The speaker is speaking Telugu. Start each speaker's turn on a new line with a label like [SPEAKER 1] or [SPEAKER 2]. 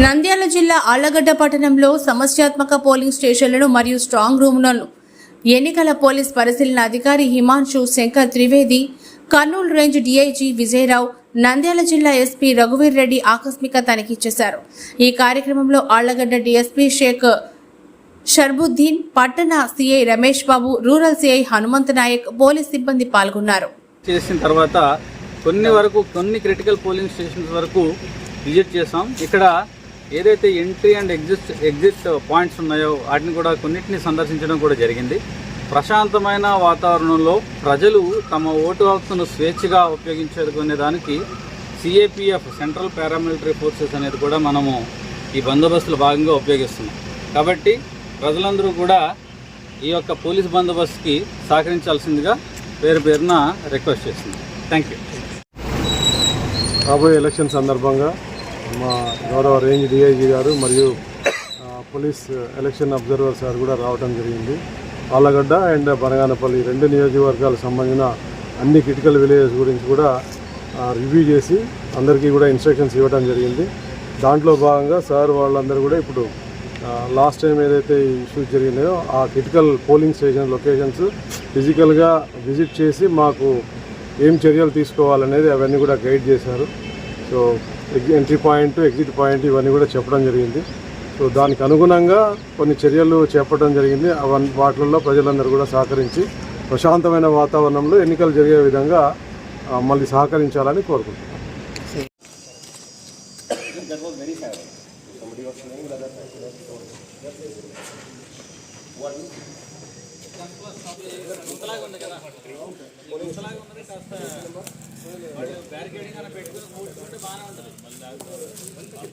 [SPEAKER 1] నంద్యాల జిల్లా ఆళ్ళగడ్డ పట్టణంలో సమస్యాత్మక పోలింగ్ స్టేషన్లను మరియు స్ట్రాంగ్ రూమ్లను ఎన్నికల పోలీస్ పరిశీలన అధికారి హిమాంశు శంకర్ త్రివేది కర్నూలు రేంజ్ డీఐజీ విజయరావు నంద్యాల జిల్లా ఎస్పీ రఘువీర్ రెడ్డి ఆకస్మిక తనిఖీ చేశారు. ఈ కార్యక్రమంలో ఆళ్ళగడ్డ డీఎస్పీ షేక్ షర్బుద్దీన్ పట్టణ CI Ramesh Babu rural CI Hanumanth Naik police సిబ్బంది పాల్గొన్నారు.
[SPEAKER 2] చేసిన తర్వాత కొన్ని వరకు కొన్ని క్రిటికల్ పోలింగ్ స్టేషన్స్ వరకు విజిట్ చేసాం ఇక్కడ ఏదైతే entry and exit exit points ఉన్నాయో వాటిని కూడా కొన్నిటిని సందర్శించడం కూడా జరిగింది. ప్రశాంతమైన వాతావరణంలో ప్రజలు తమ ఓటు హక్కును స్వేచ్ఛగా ఉపయోగించుకునే దానికి సిఏపిఎఫ్ సెంట్రల్ పారామిలిటరీ ఫోర్సెస్ అనేది కూడా మనము ఈ బందోబస్తులో భాగంగా ఉపయోగిస్తున్నాం. కాబట్టి ప్రజలందరూ కూడా ఈ యొక్క పోలీస్ బందోబస్తుకి సహకరించాల్సిందిగా పేరు పేరున రిక్వెస్ట్ చేస్తున్నాం. థ్యాంక్ యూ
[SPEAKER 3] రాబోయే ఎలక్షన్ సందర్భంగా మా గౌరవ రేంజ్ డిఐజీ గారు మరియు పోలీస్ ఎలక్షన్ అబ్జర్వర్ సార్ కూడా రావడం జరిగింది. ఆలగడ్డ అండ్ బనగానపల్లి రెండు నియోజకవర్గాలకు సంబంధించిన అన్ని క్రిటికల్ విలేజెస్ గురించి కూడా రివ్యూ చేసి అందరికీ కూడా ఇన్స్ట్రక్షన్స్ ఇవ్వడం జరిగింది. దాంట్లో భాగంగా సార్ వాళ్ళందరూ కూడా ఇప్పుడు లాస్ట్ టైం ఏదైతే ఇష్యూస్ జరిగినాయో ఆ క్రిటికల్ పోలింగ్ స్టేషన్ లొకేషన్స్ ఫిజికల్గా విజిట్ చేసి మాకు ఏం చర్యలు తీసుకోవాలనేది అవన్నీ కూడా గైడ్ చేశారు. So entry point exit point ఇవన్నీ కూడా చెప్పడం జరిగింది. సో దానికి అనుగుణంగా కొన్ని చర్యలు చేపట్టడం జరిగింది. అవన్నీ వాటిల్లో ప్రజలందరూ కూడా సహకరించి ప్రశాంతమైన వాతావరణంలో ఎన్నికలు జరిగే విధంగా మళ్ళీ సహకరించాలని కోరుకుంటున్నాను కాస్త బ్యారికేడింగ్ అలా పెట్టుకుని కూర్చుంటే బాగానే ఉంటుంది. మళ్ళీ